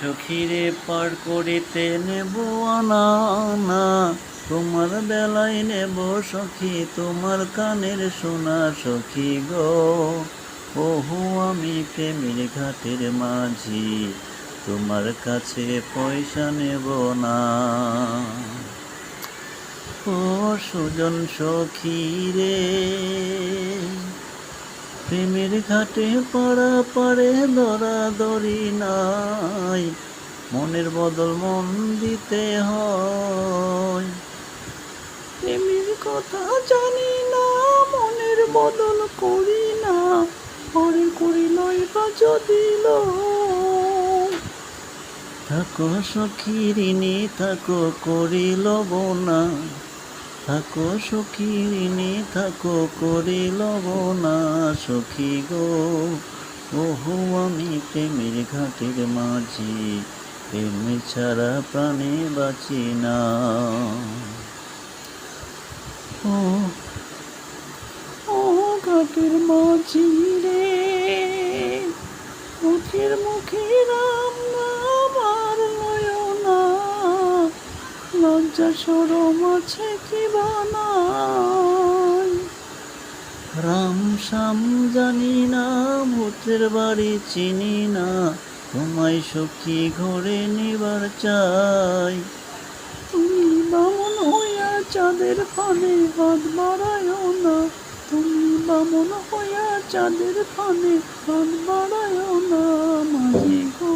সখীরে পার করিতে নেব আনা তোমার বেলায় নেব সখী, তোমার কানের শোনা সখী গো। ওহু আমি প্রেমের ঘাটের মাঝি, তোমার কাছে পয়সা নেব না। ও সুজন সখী রে প্রেমের ঘাটে পাড়া পাড়ে দরা দরি নাই। মনের বদল মন দিতে হয়। প্রেমের কথা জানি না, মনের বদল করি না। পরে করি নয় বা যদি। থাকো সখী, ঋণী থাকো করি লব না। থাকো সখী ঋণী, থাকো করি লব না সখী গো। ওহো, আমি প্রেমের ঘাটের মাঝি, প্রেম ছাড়া প্রাণে বাঁচি না। ও ঘাটের মাঝি রে মুখের মুখে লজ্জা সরম আছে কি বানাই? রাম শাম জানি না, ভূতের বাড়ি চিনি না, তোমায় সখী ঘরে নিবার চাই। তুমি বামন হইয়া চাঁদের ফানে হাত বাড়ায়ও না, তুমি বামন হইয়া চাঁদের ফানে হাত বাড়ায়ও না, মাঝি গো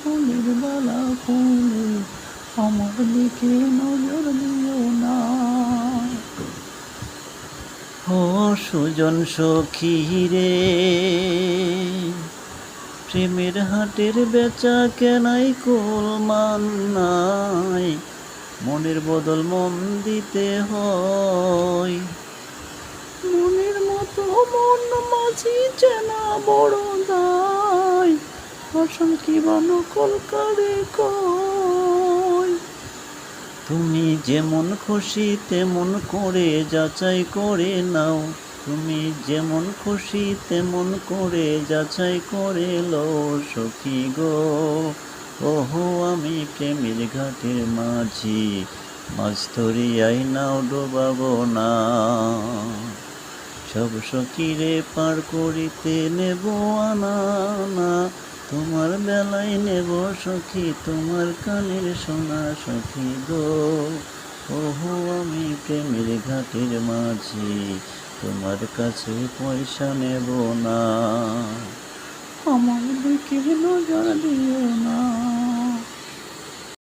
ফুলের বালা ফুলে আমার দিকে নজর দিও না ও সুজন সখী রে, প্রেমের হাটের বেচা কেনাই কোল নাই, মনের বদল মন দিতে হয়। মনের মতো মন মাঝি চেনা বড় দায় ভাষণ কি বানো কলকারে কয়? তুমি যেমন খুশি তেমন করে যাচাই করে নাও। তুমি যেমন খুশি তেমন করে যাচাই করে লো সখী গো। ওহো, আমি প্রেমের ঘাটের মাঝি মাছ ধরিয়াই নাও ডোবাবো না। সব সখীরে পার করিতে নেব আনা না তোমার বেলায় নেব সখী, তোমার কানের সোনা সখী গো। ওহো, আমি প্রেমের ঘাটের মাঝি, তোমার কাছে পয়সা নেব না। আমার দিকে নজর দিও